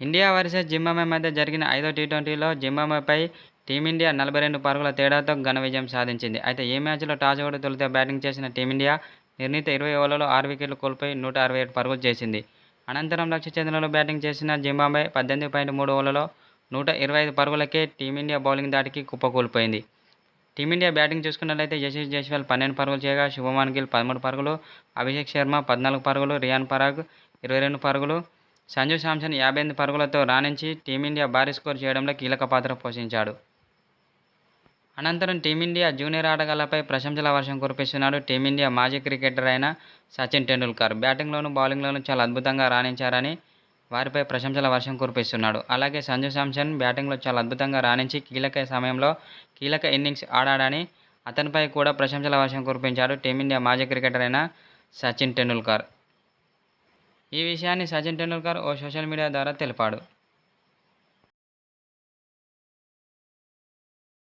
India versus Zimbabwe మధ్య జరిగిన ఐదో టీ ట్వంటీలో జింబాబ్వేపై టీమిండియా నలభై రెండు పరుగుల తేడాతో ఘన విజయం సాధించింది. అయితే ఈ మ్యాచ్లో టాస్ ఓడి తొలితే బ్యాటింగ్ చేసిన టీమిండియా నిర్ణీత ఇరవై ఓవర్లలో ఆరు వికెట్లు కోల్పోయి నూట అరవై ఏడు పరుగులు చేసింది. అనంతరం లక్ష్య చంద్రలో బ్యాటింగ్ చేసిన జింబాబే పద్దెనిమిది పాయింట్ మూడు ఓవర్లలో నూట ఇరవై ఐదు పరుగులకే టీమిండియా బౌలింగ్ దాటికి కుప్పకూలిపోయింది టీమిండియా బ్యాటింగ్ చూసుకున్నట్లయితే యశస్ జైస్వాల్ పన్నెండు పరుగులు చేయగా శుభమాన్ గిల్ పదమూడు పరుగులు అభిషేక్ శర్మ పద్నాలుగు పరుగులు రియాన్ పరాగ్ ఇరవై రెండు పరుగులు సంజు శాంసన్ యాభై ఎనిమిది పరుగులతో రాణించి టీమిండియా భారీ స్కోర్ చేయడంలో కీలక పాత్ర పోషించాడు. అనంతరం టీమిండియా జూనియర్ ఆటగాళ్ళపై ప్రశంసల వర్షం కురిపిస్తున్నాడు టీమిండియా మాజీ క్రికెటర్ అయిన సచిన్ టెండూల్కర్. బ్యాటింగ్లోనూ బౌలింగ్లోనూ చాలా అద్భుతంగా రాణించారని వారిపై ప్రశంసల వర్షం కురిపిస్తున్నాడు. అలాగే సంజు శాంసన్ బ్యాటింగ్లో చాలా అద్భుతంగా రాణించి కీలక సమయంలో కీలక ఇన్నింగ్స్ ఆడాడని అతనిపై కూడా ప్రశంసల వర్షం కురిపించాడు టీమిండియా మాజీ క్రికెటర్ అయిన సచిన్ టెండూల్కర్. ఈ విషయాన్ని సచిన్ టెండూల్కర్ ఓ సోషల్ మీడియా ద్వారా తెలిపాడు.